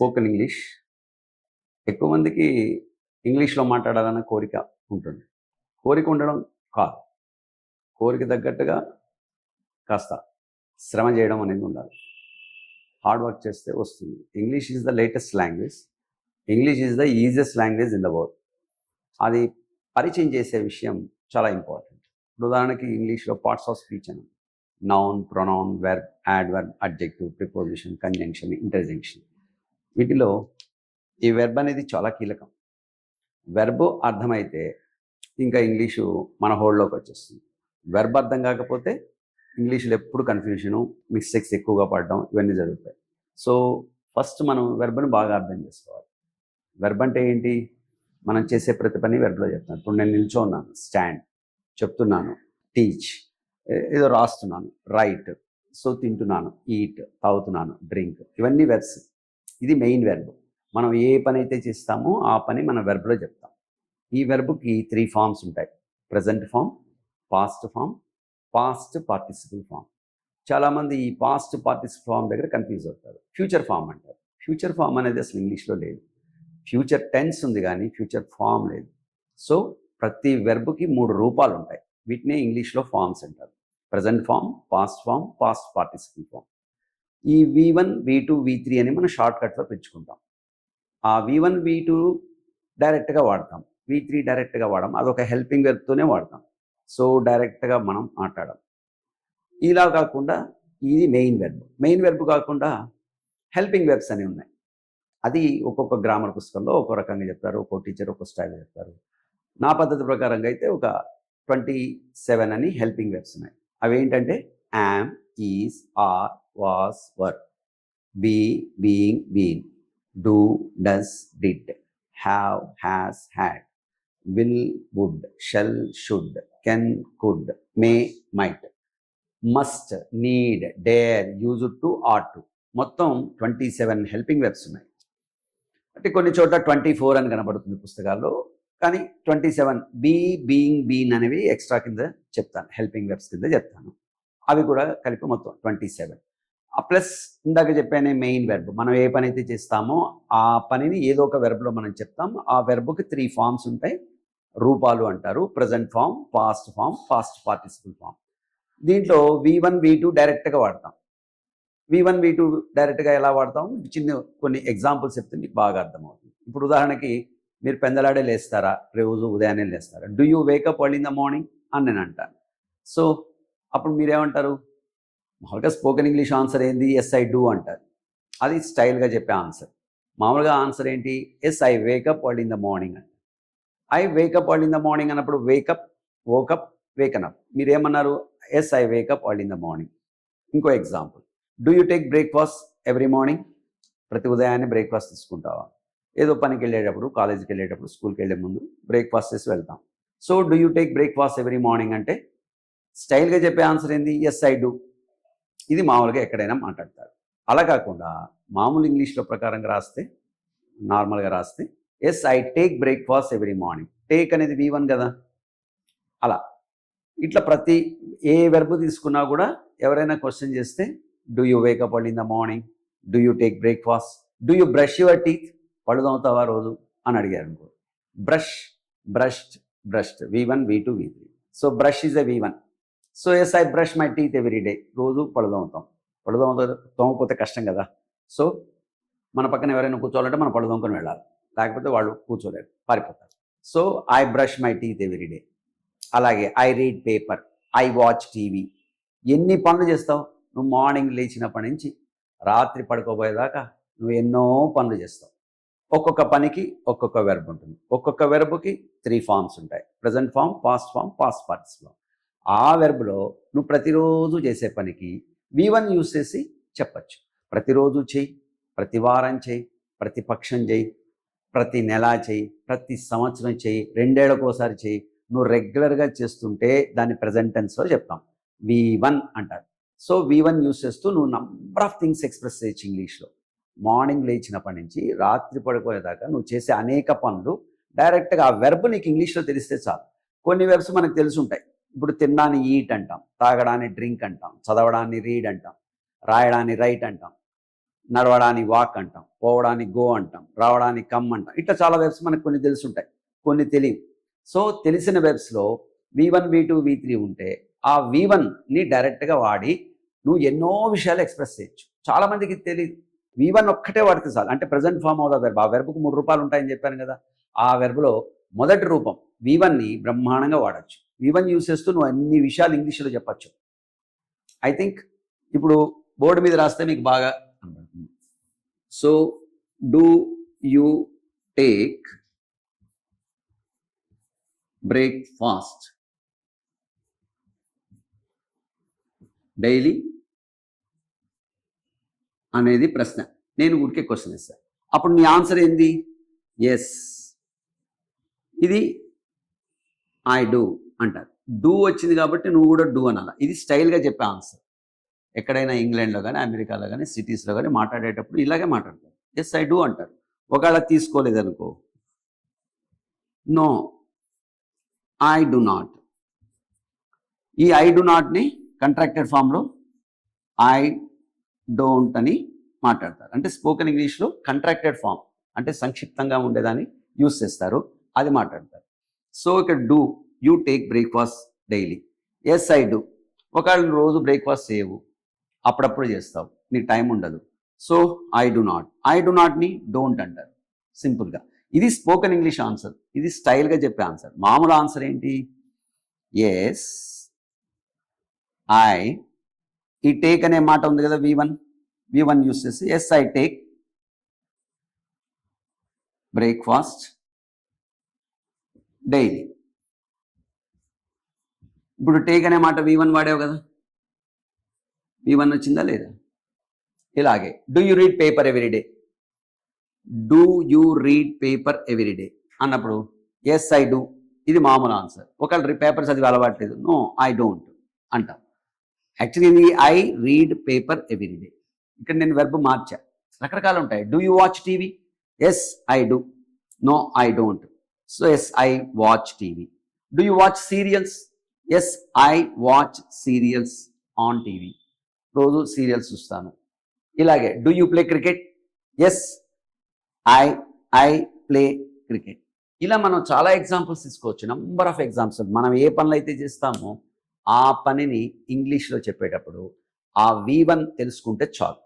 Spoken English ఎక్కువ మందికి ఇంగ్లీష్లో మాట్లాడాలన్న కోరిక ఉంటుంది. కోరిక ఉండడం కాదు. కోరిక తగ్గట్టుగా కాస్త శ్రమ చేయడం అనేది ఉండాలి. హార్డ్ వర్క్ చేస్తే వస్తుంది. English is the latest language. English is the easiest language in the world. అది పరిచయం చేసే విషయం చాలా ఇంపార్టెంట్. ఇప్పుడు ఉదాహరణకి ఇంగ్లీష్లో పార్ట్స్ ఆఫ్ స్పీచ్ అని. Noun pronoun verb adverb adjective preposition conjunction interjection వీటిలో ఈ వెర్బ్ అనేది చాలా కీలకం. వెర్బ్ అర్థమైతే ఇంకా ఇంగ్లీషు మన హోల్డ్లోకి వచ్చేస్తుంది. వెర్బ్ అర్థం కాకపోతే ఇంగ్లీష్లో ఎప్పుడు కన్ఫ్యూషను మిస్టేక్స్ ఎక్కువగా పడడం ఇవన్నీ జరుగుతాయి. సో ఫస్ట్ మనం వెర్బ్ని బాగా అర్థం చేసుకోవాలి. వెర్బ్ అంటే ఏంటి? మనం చేసే ప్రతి పని వెర్బ్లో చెప్తాను ఇప్పుడు నేను నిల్చో ఉన్నాను స్టాండ్ చెప్తున్నాను టీచ్ ఏదో రాస్తున్నాను రైట్ సో తింటున్నాను ఈట్ తాగుతున్నాను డ్రింక్ ఇవన్నీ వెర్బ్స్ ఇది మెయిన్ వెర్బ్ మనం ఏ పని అయితే చేస్తామో ఆ పని మన వెర్బ్లో చెప్తాం. ఈ వెర్బ్కి త్రీ ఫామ్స్ ఉంటాయి. Present form past form past participle form చాలామంది ఈ పాస్ట్ పార్టిసిపల్ ఫామ్ దగ్గర కన్ఫ్యూజ్ అవుతారు. ఫ్యూచర్ ఫామ్ అంటారు. ఫ్యూచర్ ఫామ్ అనేది అసలు ఇంగ్లీష్లో లేదు. ఫ్యూచర్ టెన్స్ ఉంది కానీ ఫ్యూచర్ ఫామ్ లేదు. సో ప్రతి వెర్బ్కి మూడు రూపాలు ఉంటాయి వీటినే ఇంగ్లీష్లో ఫామ్స్ అంటారు. Present form past form past participle form ఈ V one V two V three అని మనం షార్ట్కట్లో పెంచుకుంటాం. ఆ వి వన్ వి టూ డైరెక్ట్గా వాడతాం. వి త్రీ డైరెక్ట్గా వాడడం అదొక హెల్పింగ్ వెర్బ్తోనే వాడతాం. సో డైరెక్ట్గా మనం మాట్లాడడం. ఇలా కాకుండా ఇది మెయిన్ వెర్బ్ మెయిన్ వెర్బ్ కాకుండా హెల్పింగ్ వెర్బ్స్ అని ఉన్నాయి. అది ఒక్కొక్క గ్రామర్ పుస్తకంలో ఒక్కో రకంగా చెప్తారు ఒక్కో టీచర్ ఒక్కో స్టైల్ చెప్తారు. నా పద్ధతి ప్రకారంగా అయితే ఒక ట్వంటీ సెవెన్ అని హెల్పింగ్ వెబ్స్ ఉన్నాయి. అవి ఏంటంటే am is are was were be being been do does did have has had will would shall should can could may might must need dare use to ought to మొత్తం twenty seven helping verbs ఉన్నాయి. అంటే కొన్ని చోట్ల twenty four అని కనబడుతుంది పుస్తకాల్లో కానీ twenty seven be being been అనేవి ఎక్స్ట్రా కింద చెప్తాను హెల్పింగ్ వెబ్స్ కింద చెప్తాను. అవి కూడా కలిపి మొత్తం ట్వంటీ సెవెన్ ప్లస్ ఇందాక చెప్పానే మెయిన్ వెర్బ్ మనం ఏ పని అయితే చేస్తామో ఆ పనిని ఏదో ఒక వెర్బ్లో మనం చెప్తాం. ఆ వెర్బ్కి త్రీ ఫామ్స్ ఉంటాయి. రూపాలు అంటారు. Present form past form past participle form దీంట్లో వి వన్ వి టూ డైరెక్ట్గా వాడతాం. వి వన్ వి టూ డైరెక్ట్గా ఎలా వాడతాం? చిన్న కొన్ని ఎగ్జాంపుల్స్ చెప్తే మీకు బాగా అర్థమవుతుంది. ఇప్పుడు ఉదాహరణకి మీరు పెందలాడే లేస్తారా? రోజు ఉదయాన్నే లేస్తారా? Do you wake up early in the morning అని నేను అంటాను. సో అప్పుడు మీరేమంటారు? మామూలుగా స్పోకెన్ ఇంగ్లీష్ ఆన్సర్ ఏంది? ఎస్ ఐ డూ అంటారు. అది స్టైల్గా చెప్పే ఆన్సర్. మామూలుగా ఆన్సర్ ఏంటి? ఎస్ ఐ వేకప్ వాళ్ళు ఇన్ ద మార్నింగ్ అంట ఐ వేకప్ వాళ్ళు ఇన్ ద మార్నింగ్ అన్నప్పుడు wake up woke up woken up మీరేమన్నారు? ఎస్ ఐ వేకప్ వాళ్ళు ఇన్ ద మార్నింగ్ ఇంకో example do you take breakfast every morning ప్రతి ఉదయాన్నే బ్రేక్ఫాస్ట్ తీసుకుంటావా? ఏదో పనికి వెళ్ళేటప్పుడు కాలేజీకి వెళ్ళేటప్పుడు స్కూల్కి వెళ్ళే ముందు బ్రేక్ఫాస్ట్ చేసి వెళ్తాం. So do you take breakfast every morning అంటే స్టైల్గా చెప్పే ఆన్సర్ ఏంది? ఎస్ ఐ డూ ఇది మామూలుగా ఎక్కడైనా మాట్లాడతారు. అలా కాకుండా మామూలు ఇంగ్లీష్లో ప్రకారంగా రాస్తే నార్మల్గా రాస్తే yes I take breakfast every morning take అనేది వి వన్ కదా. అలా. ఇట్లా ప్రతి ఏ వెర్బ్ తీసుకున్నా కూడా ఎవరైనా క్వశ్చన్ చేస్తే do you wake up early in the morning do you take breakfast do you brush your teeth పళ్ళు తోముతావా రోజు? అని అడిగారు అనుకో. Brush brushed brushed V one V two V three so brush is a V one so yes I brush my teeth every day రోజు పళ్ళు తోముతాం పళ్ళు తోముతా తోమకపోతే కష్టం కదా. సో మన పక్కన ఎవరైనా కూర్చోవాలంటే మనం పళ్ళు తోముకొని వెళ్ళాలి. లేకపోతే వాళ్ళు కూర్చోలేరు. పారిపోతారు. So I brush my teeth every day అలాగే I read paper I watch TV ఎన్ని పనులు చేస్తావు? నువ్వు మార్నింగ్ లేచినప్పటి నుంచి రాత్రి పడుకోబోయేదాకా నువ్వు ఎన్నో పనులు చేస్తావు. ఒక్కొక్క పనికి ఒక్కొక్క వెర్బ్ ఉంటుంది. ఒక్కొక్క వెర్బ్కి త్రీ ఫామ్స్ ఉంటాయి. Present form past form past parts form ఆ వెర్బ్లో నువ్వు ప్రతిరోజు చేసే పనికి వి వన్ యూస్ చేసి చెప్పచ్చు. ప్రతిరోజు చేయి ప్రతి వారం చేయి ప్రతి పక్షం ప్రతి నెల చేయి ప్రతి సంవత్సరం చేయి రెండేళ్ళకోసారి చేయి. నువ్వు రెగ్యులర్గా చేస్తుంటే దాన్ని ప్రజెంట్ టెన్స్లో చెప్తాం. వి వన్ అంటారు. సో వి వన్ యూస్ చేస్తూ నువ్వు నంబర్ ఆఫ్ థింగ్స్ ఎక్స్ప్రెస్ చేయొచ్చు ఇంగ్లీష్లో మార్నింగ్ లేచినప్పటి నుంచి రాత్రి పడిపోయేదాకా నువ్వు చేసే అనేక పనులు డైరెక్ట్గా ఆ వెర్బ్ నీకు ఇంగ్లీష్లో తెలిస్తే చాలు. కొన్ని వెర్బ్స్ మనకు తెలిసి ఉంటాయి. ఇప్పుడు తినడాన్ని ఈట్ అంటాం తాగడాన్ని డ్రింక్ అంటాం చదవడాన్ని రీడ్ అంటాం రాయడాన్ని రైట్ అంటాం నడవడానికి వాక్ అంటాం పోవడానికి గో అంటాం రావడానికి కమ్ అంటాం. ఇట్లా చాలా వెబ్స్ మనకు కొన్ని తెలుసుంటాయి కొన్ని తెలియవు. సో తెలిసిన వెబ్స్లో V one V two V three ఉంటే ఆ వి వన్ని డైరెక్ట్గా వాడి నువ్వు ఎన్నో విషయాలు ఎక్స్ప్రెస్ చేయొచ్చు. చాలామందికి తెలియదు వి వన్ ఒక్కటే వాడితే చాలు. అంటే present form of the verb ఆ వెర్బ్కు మూడు రూపాయలు ఉంటాయని చెప్పాను కదా. ఆ వెర్బ్లో మొదటి రూపం వి వన్ని బ్రహ్మాండంగా వాడచ్చు. వి వన్ యూస్ చేస్తూ నువ్వు అన్ని విషయాలు ఇంగ్లీష్లో చెప్పచ్చు. ఐ థింక్ ఇప్పుడు బోర్డు మీద రాస్తే మీకు బాగా so do you take breakfast daily అనేది ప్రశ్న. నేను ఊరికే క్వశ్చన్ ఇస్తాను అప్పుడు నీ ఆన్సర్ ఏంది? ఎస్ ఇది ఐ డూ అంటారు. డూ వచ్చింది కాబట్టి నువ్వు కూడా డూ అనాలి? ఇది స్టైల్గా చెప్పే ఆన్సర్. ఎక్కడైనా ఇంగ్లాండ్లో కానీ అమెరికాలో కానీ సిటీస్లో కానీ మాట్లాడేటప్పుడు ఇలాగే మాట్లాడతారు. ఎస్ ఐ డూ అంటారు. ఒకవేళ తీసుకోలేదనుకో. నో. I do not. ఈ ఐ డు నాట్ని కంట్రాక్టెడ్ ఫామ్లో ఐ డోంట్ అని మాట్లాడతారు. అంటే స్పోకెన్ ఇంగ్లీష్లో కంట్రాక్టెడ్ ఫామ్ అంటే సంక్షిప్తంగా ఉండేదాన్ని యూస్ చేస్తారు. అది మాట్లాడతారు. సో ఇక్కడ do you take breakfast daily. Yes I do ఒకవేళ రోజు బ్రేక్ఫాస్ట్ చేయవు అప్పుడప్పుడు చేస్తావు నీకు టైం ఉండదు. So I do not I do నాట్ని don't అంటారు. సింపుల్గా ఇది స్పోకెన్ ఇంగ్లీష్ ఆన్సర్. ఇది స్టైల్గా చెప్పే ఆన్సర్. మామూలు ఆన్సర్ ఏంటి? ఎస్ ఐ ఈ టేక్ అనే మాట ఉంది కదా V one V one use చేసి yes I take breakfast daily ఇప్పుడు టేక్ అనే మాట వి వన్ వాడావు కదా? వి వన్ వచ్చిందా లేదా? ఇలాగే do you read paper every day do you read paper every day అన్నప్పుడు ఎస్ ఐ డూ ఇది మామూలు ఆన్సర్ ఒకళ్ళు పేపర్ చదివి అలవాట్లేదు నో ఐ డోంట్ అంటాం. యాక్చువల్లీ ఇది I read paper every day ఇక్కడ నేను వెర్బ్ మార్చా. రకరకాలు ఉంటాయి. Do you watch TV yes I do no I don't so yes I watch TV do you watch serials yes I watch serials on TV రోజు serials చూస్తాను. ఇలాగే do you play cricket yes I I play cricket ఇలా మనం చాలా examples తీసుకోవచ్చు. Number of examples మనం ఏ పనులు అయితే చేస్తామో ఆ పనిని ఇంగ్లీష్లో చెప్పేటప్పుడు ఆ వి వన్ తెలుసుకుంటే చాలు.